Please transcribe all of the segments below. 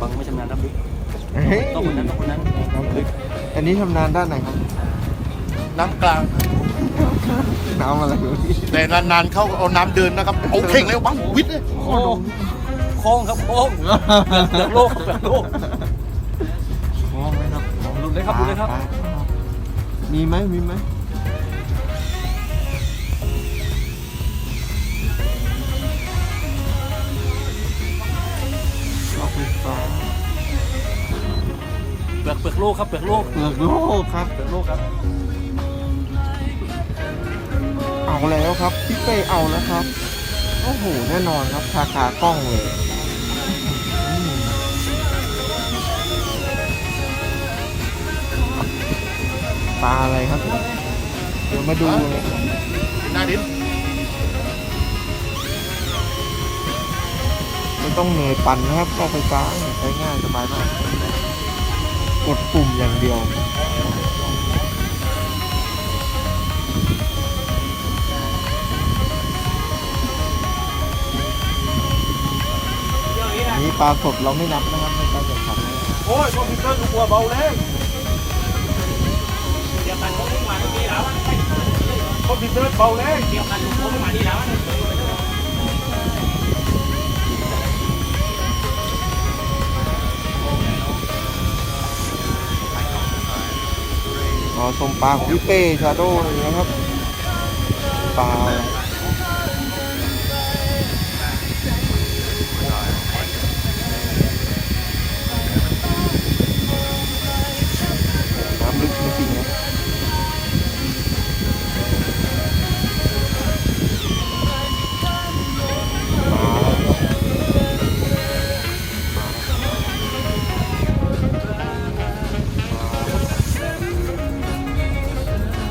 ฟังไม่ชำนาญน้ำลึกต้องคนนั้นต้องคนนั้นน้ำลึกอันนี้ทำนานด้านไหนครับ น้ำกลาง น้ำอะไรอยู่ที่แต่นานๆเข้าเอาน้ำเดินนะครับ เอาเข่งเลยบังวิทย์เลยโค้งโค้งครับโค้งเปลือกโลกครับเปลือกโลกมองไหมครับหลุดเลยครับหลุดเลยครับ มีไหมมีไหม ลือกเปลือกโลกครับเปลือกโลกเปลือกโลกครับเปลือกโลกครับ เอาแล้วครับพี่เป้เอาแล้วครับโอ้โหแน่นอนครับคาคากล้องเลยอืมปลาอะไรครับ เดี๋ยวมาดูเลยหน้าดินไม่ต้องเหนื่อยปั่นนะครับกล้องไฟฟ้าใช้ง่ายสบายมาก กดปุ่มอย่างเดียว นี้ปลาสดเราไม่นับนะครับในการแข่งขันโอ้ยคอมพิวเตอร์กลัวเบาแรงเดี๋ยวกันเขาไม่มาที่นี่แล้วคอมพิวเตอร์เบาแรงเดี๋ยวกันเขาไม่มาที่แอ๋อชมปลาของพี่เป้ชาโดว์เลยนะครับ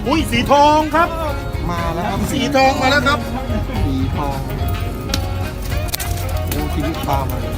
อุ้ยสีทองครับ มาแล้วครับสีทองมาแล้วครับ สีทองโอ้ชีวิตปลามาเลย